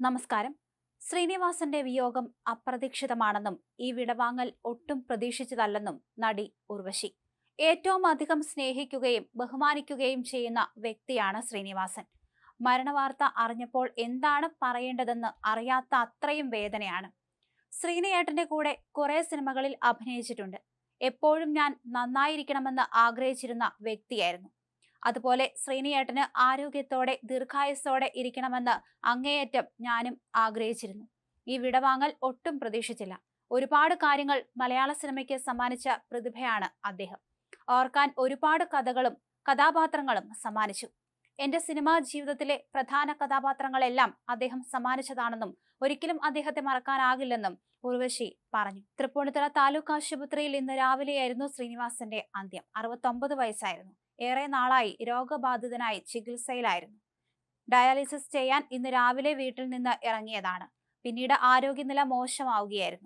നമസ്കാരം. ശ്രീനിവാസന്റെ വിയോഗം അപ്രതീക്ഷിതമാണെന്നും ഈ വിടവാങ്ങൽ ഒട്ടും പ്രതീക്ഷിച്ചതല്ലെന്നും നടി ഉർവശി. ഏറ്റവും അധികം സ്നേഹിക്കുകയും ബഹുമാനിക്കുകയും ചെയ്യുന്ന വ്യക്തിയാണ് ശ്രീനിവാസൻ. മരണവാർത്ത അറിഞ്ഞപ്പോൾ എന്താണ് പറയേണ്ടതെന്ന് അറിയാത്ത അത്രയും വേദനയാണ്. ശ്രീനിയേട്ടന്റെ കൂടെ കുറെ സിനിമകളിൽ അഭിനയിച്ചിട്ടുണ്ട്. എപ്പോഴും ഞാൻ നന്നായിരിക്കണമെന്ന് ആഗ്രഹിച്ചിരുന്ന വ്യക്തിയായിരുന്നു. അതുപോലെ ശ്രീനിയേട്ടന് ആരോഗ്യത്തോടെ ദീർഘായുസ്സോടെ ഇരിക്കണമെന്ന് അങ്ങേയറ്റം ഞാനും ആഗ്രഹിച്ചിരുന്നു. ഈ വിടവാങ്ങൽ ഒട്ടും പ്രതീക്ഷിച്ചില്ല. ഒരുപാട് കാര്യങ്ങൾ മലയാള സിനിമയ്ക്ക് സമ്മാനിച്ച പ്രതിഭയാണ് അദ്ദേഹം. ഓർക്കാൻ ഒരുപാട് കഥകളും കഥാപാത്രങ്ങളും സമ്മാനിച്ചു. എന്റെ സിനിമാ ജീവിതത്തിലെ പ്രധാന കഥാപാത്രങ്ങളെല്ലാം അദ്ദേഹം സമ്മാനിച്ചതാണെന്നും ഒരിക്കലും അദ്ദേഹത്തെ മറക്കാനാകില്ലെന്നും ഉർവശി പറഞ്ഞു. തൃപ്പൂണിത്തുറ താലൂക്ക് ആശുപത്രിയിൽ ഇന്ന് രാവിലെയായിരുന്നു ശ്രീനിവാസന്റെ അന്ത്യം. അറുപത്തൊമ്പത് വയസ്സായിരുന്നു. ഏറെ നാളായി രോഗബാധിതനായി ചികിത്സയിലായിരുന്നു. ഡയാലിസിസ് ചെയ്യാൻ ഇന്ന് രാവിലെ വീട്ടിൽ നിന്ന് ഇറങ്ങിയതാണ്. പിന്നീട് ആരോഗ്യനില മോശമാവുകയായിരുന്നു.